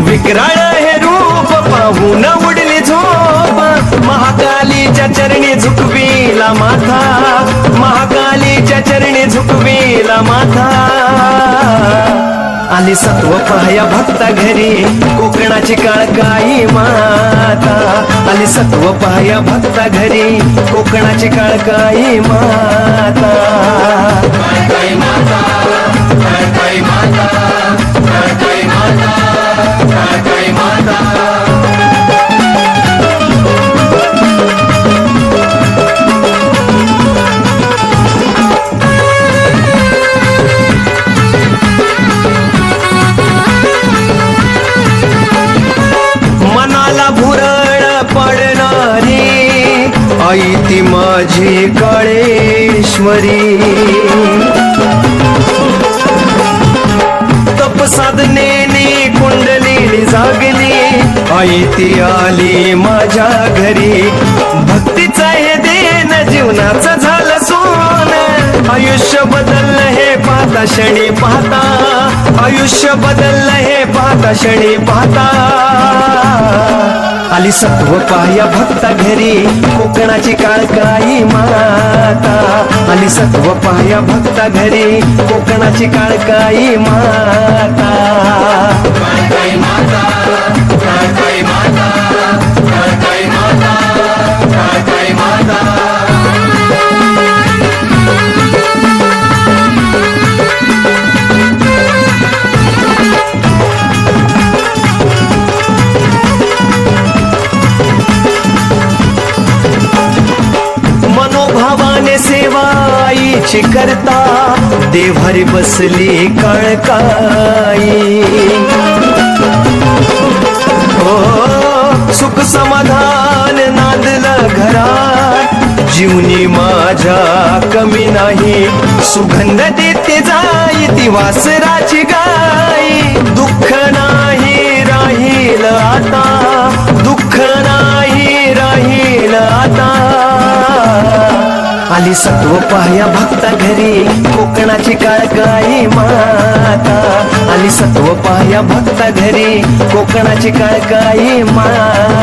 विकराळ हे रूप पाहून उडली झोप. महाकालीच्या चरणी झुकवीला माथा. महाकालीच्या चरणी झुकवीला माथा. आली सत्व पाया भक्ता घरी कोकणाची काळकाई माता. आली सत्व पाया भक्ता घरी कोकणाची काळकाई माता. ती माझी काळेश्वरी. तप साधनेने जागली. आई ती आली माझ्या घरी. भक्तीचा हे देण जीवनाचं झालं सोन. आयुष्य बदललं हे पाहता क्षणी पाहता. आयुष्य बदललं हे पाहता क्षणी पाहता. आली सत्व पाया भक्ता घरी. कोकणाची काळकाई माता. आली सत्व पाया भक्ता घरी. कोकणाची काळकाई माता. कशी करता देव्हारी बसली काळकाई. हो सुख समाधान नांदलं घरात जीवनी माझ्या कमी नाही. सुगंध देते जाई ती वासराची गाई. दुःख नाही राहील आता. आली सत्व पाया भक्ता घरी कोकणाची काळकाई माता. आली सत्व पाया भक्ता घरी कोकणाची काळकाई माता.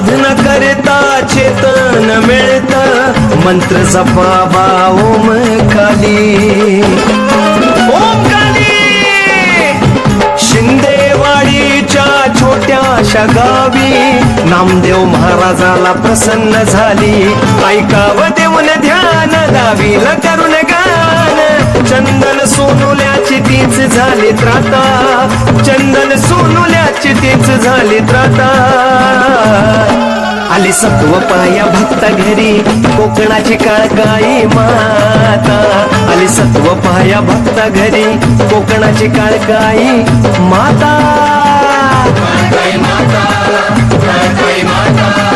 साधन करता चेतन मिळत मंत्र जपावा ओम काली. ओम काली! शिंदेवाडीच्या छोट्याशा गावी नामदेव महाराजाला प्रसन्न झाली. ऐकावं देऊन ध्यान दावीला करून गान. चंदन सोनुल्याची तीच झाली त्राता. चंदन सोनुल्याची तीच झाली त्राता. आली सत्व पाया भक्ता घरी कोकणाची काळकाळी माता. आली सत्व पाया भक्ता घरी कोकणाची काळकाई माता. माता.